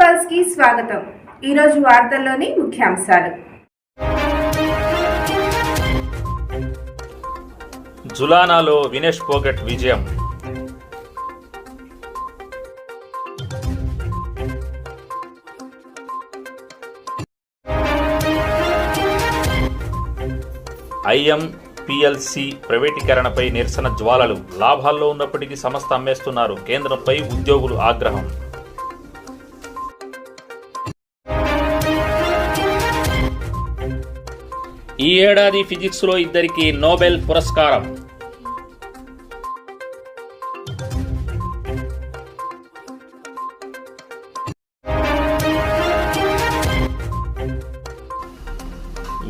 పల్స్కి స్వాగతం. ఈరోజు వార్తల్లోని ముఖ్యాంశాలు. జులానాలో వినేష్ పోగట్ విజయం. ఐఎం పిఎల్సి ప్రైవేటీకరణపై నిరసన జ్వాలలు. లాభాల్లో ఉన్నప్పటికీ సంస్థ అమ్మేస్తున్నారు. కేంద్రంపై ఉద్యోగులు ఆగ్రహం. ఈ ఏడాది ఫిజిక్స్లో ఇద్దరికి నోబెల్ పురస్కారం.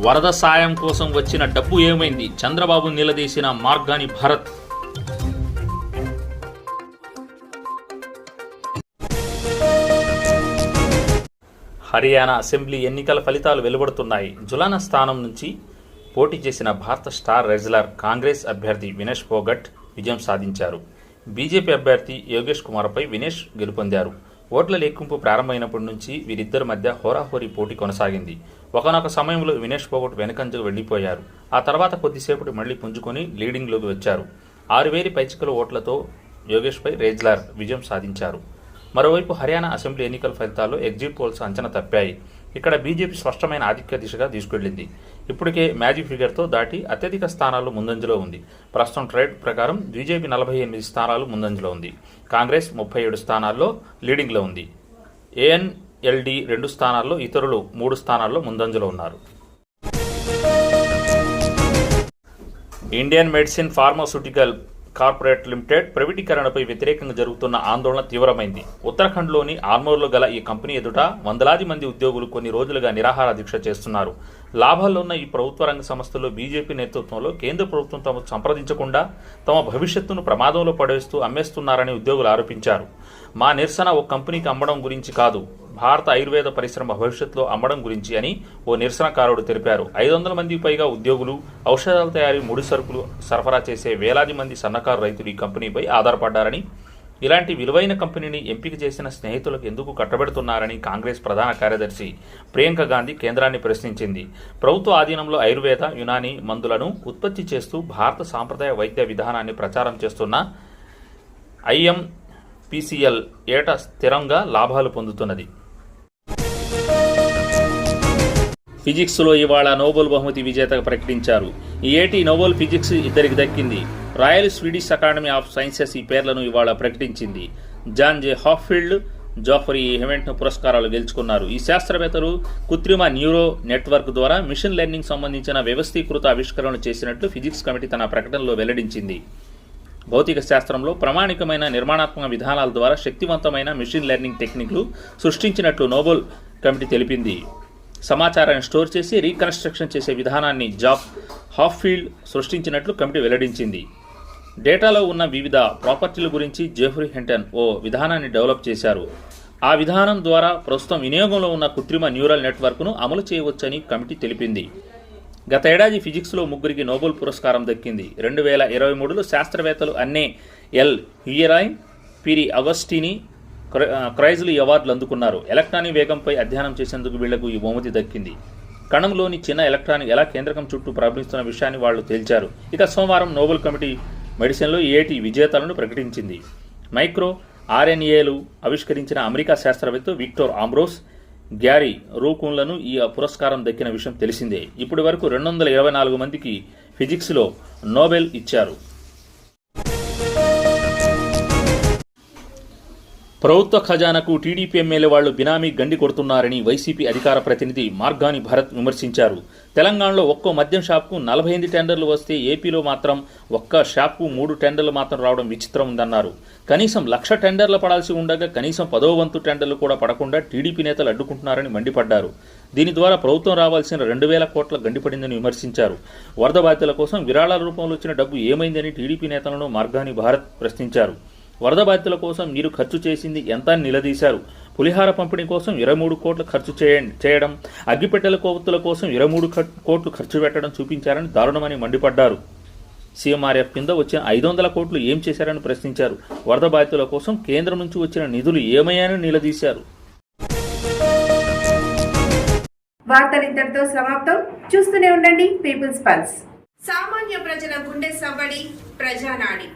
వరద సాయం కోసం వచ్చిన డబ్బు ఏమైంది? చంద్రబాబు నిలదీసిన మార్గాని భరత్. హర్యానా అసెంబ్లీ ఎన్నికల ఫలితాలు వెలువడుతున్నాయి. జులానా స్థానం నుంచి పోటీ చేసిన భారత స్టార్ రెజ్లర్ కాంగ్రెస్ అభ్యర్థి వినేష్ పోగట్ విజయం సాధించారు. బీజేపీ అభ్యర్థి యోగేష్ కుమార్పై వినేష్ గెలుపొందారు. ఓట్ల లెక్కింపు ప్రారంభమైనప్పటి నుంచి వీరిద్దరి మధ్య హోరాహోరీ పోటీ కొనసాగింది. ఒకనొక సమయంలో వినేష్ పోగట్ వెనుకంజకు వెళ్ళిపోయారు ఆ తర్వాత కొద్దిసేపటి మళ్ళీ పుంజుకొని లీడింగ్లోకి వచ్చారు. ఆరు వేల పైచికల ఓట్లతో యోగేష్పై రేజ్లార్ విజయం సాధించారు. మరోవైపు హర్యానా అసెంబ్లీ ఎన్నికల ఫలితాల్లో ఎగ్జిట్ పోల్స్ అంచనా తప్పాయి. ఇక్కడ బీజేపీ స్పష్టమైన ఆధిక్య దిశగా తీసుకెళ్ళింది ఇప్పటికే మ్యాజిక్ ఫిగర్తో దాటి అత్యధిక స్థానాల్లో ముందంజలో ఉంది. ప్రస్తుతం ట్రేడ్ ప్రకారం బీజేపీ నలభై ఎనిమిది స్థానాలు ముందంజలో ఉంది. కాంగ్రెస్ ముప్పై ఏడు స్థానాల్లో లీడింగ్లో ఉంది. ఏఎన్ఎల్డి రెండు స్థానాల్లో ఇతరులు మూడు స్థానాల్లో ముందంజలో ఉన్నారు. Indian medicine pharmaceutical corporate limited ప్రైవేటీకరణపై వ్యతిరేకంగా జరుగుతున్న ఆందోళన తీవ్రమైంది. ఉత్తరాఖండ్లోని ఆర్మూర్లో గల ఈ కంపెనీ ఎదుట వందలాది మంది ఉద్యోగులు కొన్ని రోజులుగా నిరాహార దీక్ష చేస్తున్నారు. లాభాల్లో ఉన్న ఈ ప్రభుత్వ రంగ సంస్థలు బీజేపీ నేతృత్వంలో కేంద్ర ప్రభుత్వం తమ సంప్రదించకుండా తమ భవిష్యత్తును ప్రమాదంలో పడేస్తూ అమ్మేస్తున్నారని ఉద్యోగులు ఆరోపించారు. మా నిరసన ఓ కంపెనీకి అమ్మడం గురించి కాదు భారత ఆయుర్వేద పరిశ్రమ భవిష్యత్తులో అమ్మడం గురించి అని ఓ నిరసనకారుడు తెలిపారు. ఐదు వందల మందికి పైగా ఉద్యోగులు ఔషధాల తయారీ ముడి సరుకులు సరఫరా చేసే వేలాది మంది సన్నకారు రైతులు ఈ కంపెనీపై ఆధారపడ్డారని ఇలాంటి విలువైన కంపెనీని ఎంపిక చేసిన స్నేహితులకు ఎందుకు కట్టబెడుతున్నారని కాంగ్రెస్ ప్రధాన కార్యదర్శి ప్రియాంక గాంధీ కేంద్రాన్ని ప్రశ్నించింది. ప్రభుత్వ ఆధీనంలో ఆయుర్వేద యునాని మందులను ఉత్పత్తి చేస్తూ భారత సాంప్రదాయ వైద్య విధానాన్ని ప్రచారం చేస్తున్న ఐఎంపీసీఎల్ ఏటా స్థిరంగా లాభాలు పొందుతున్నది. ఫిజిక్స్లో ఇవాళ నోబెల్ బహుమతి విజేత ప్రకటించారు. ఈ ఏటి నోబెల్ ఫిజిక్స్ ఇద్దరికి దక్కింది. Royal Swedish Academy of Sciences ఈ పేర్లను ఇవాళ ప్రకటించింది. జాన్ జే హాఫీల్డ్ జాఫరీ హెవెంట్ను పురస్కారాలు గెలుచుకున్నారు. ఈ శాస్త్రవేత్తలు కృత్రిమ న్యూరో నెట్వర్క్ ద్వారా మిషన్ లెర్నింగ్ సంబంధించిన వ్యవస్థీకృత ఆవిష్కరణలు చేసినట్లు ఫిజిక్స్ కమిటీ తన ప్రకటనలో వెల్లడించింది. భౌతిక శాస్త్రంలో ప్రామాణికమైన నిర్మాణాత్మక విధానాల ద్వారా శక్తివంతమైన మిషన్ లెర్నింగ్ టెక్నిక్లు సృష్టించినట్లు నోబెల్ కమిటీ తెలిపింది. సమాచారాన్ని స్టోర్ చేసి రీకన్స్ట్రక్షన్ చేసే విధానాన్ని జాబ్ హాఫీల్డ్ సృష్టించినట్లు కమిటీ వెల్లడించింది. డేటాలో ఉన్న వివిధ ప్రాపర్టీల గురించి జెఫ్రీ హెంటన్ ఓ విధానాన్ని డెవలప్ చేశారు. ఆ విధానం ద్వారా ప్రస్తుతం వినియోగంలో ఉన్న కృత్రిమ న్యూరల్ నెట్వర్క్ను అమలు చేయవచ్చని కమిటీ తెలిపింది. గత ఏడాది ఫిజిక్స్లో ముగ్గురికి నోబెల్ పురస్కారం దక్కింది. రెండు వేల ఇరవై మూడులో శాస్త్రవేత్తలు అన్నే ఎల్ హ్యూయరాయిన్ పిరి అగస్టిని క్రై- ఈ అవార్డులు అందుకున్నారు. ఎలక్ట్రానిక్ వేగంపై అధ్యయనం చేసేందుకు వీళ్ళకు ఈ బహుమతి దక్కింది. కణంలోని చిన్న ఎలక్ట్రానిక్ ఎలా కేంద్రకం చుట్టూ ప్రారంభిస్తున్న విషయాన్ని వాళ్ళు తేల్చారు. ఇక సోమవారం నోబెల్ కమిటీ మెడిసిన్లో ఏటి విజేతలను ప్రకటించింది. మైక్రో ఆర్ఎన్ఏలు ఆవిష్కరించిన అమెరికా శాస్త్రవేత్త విక్టోర్ ఆంబ్రోస్ గ్యారీ రూకున్లను ఈ పురస్కారం దక్కిన విషయం తెలిసిందే. ఇప్పటి వరకు రెండు వందల ఇరవై నాలుగు మందికి ఫిజిక్స్లో నోబెల్ ఇచ్చారు. ప్రభుత్వ ఖజానాకు టీడీపీ ఎమ్మెల్యే వాళ్ళు బినామీ గండి కొడుతున్నారని వైసీపీ అధికార ప్రతినిధి మార్గాని భరత్ విమర్శించారు. తెలంగాణలో ఒక్కో మద్యం షాప్కు నలభై ఎనిమిది టెండర్లు వస్తే ఏపీలో మాత్రం ఒక్క షాప్కు మూడు టెండర్లు మాత్రం రావడం విచిత్రం ఉందన్నారు. కనీసం లక్ష టెండర్లు పడాల్సి ఉండగా కనీసం పదో వంతు టెండర్లు కూడా పడకుండా టీడీపీ నేతలు అడ్డుకుంటున్నారని మండిపడ్డారు. దీని ద్వారా ప్రభుత్వం రావాల్సిన రెండు వేల కోట్ల గండిపడిందని విమర్శించారు. వరద బాధితుల కోసం విరాళాల రూపంలో వచ్చిన డబ్బు ఏమైందని టీడీపీ నేతలను మార్గాని భారత్ ప్రశ్నించారు. వరద బాధితుల కోసం మీరు ఖర్చు చేసింది ఎంత నిలదీశారు. పులిహార పంపిణీ కోసం ఇరవై మూడు కోట్లు ఖర్చు చేయ- చేయడం అగ్గిపెట్టెల కొవ్వొత్తుల కోసం ఇరవై మూడు కోట్లు ఖర్చు పెట్టడం చూపించారని దారుణమని మండిపడ్డారు. సీఎంఆర్ఎఫ్ కింద వచ్చిన ఐదు వందల కోట్లు ఏం చేశారని ప్రశ్నించారు. వరద బాధితుల కోసం కేంద్రం నుంచి వచ్చిన నిధులు ఏమయ్యాయని నిలదీశారు. వార్తలు ఇంతటితో సమాప్తం. చూస్తూనే ఉండండి పీపుల్స్ పల్స్. సామాన్య ప్రజల గుండె సవ్వడి ప్రజానాడి.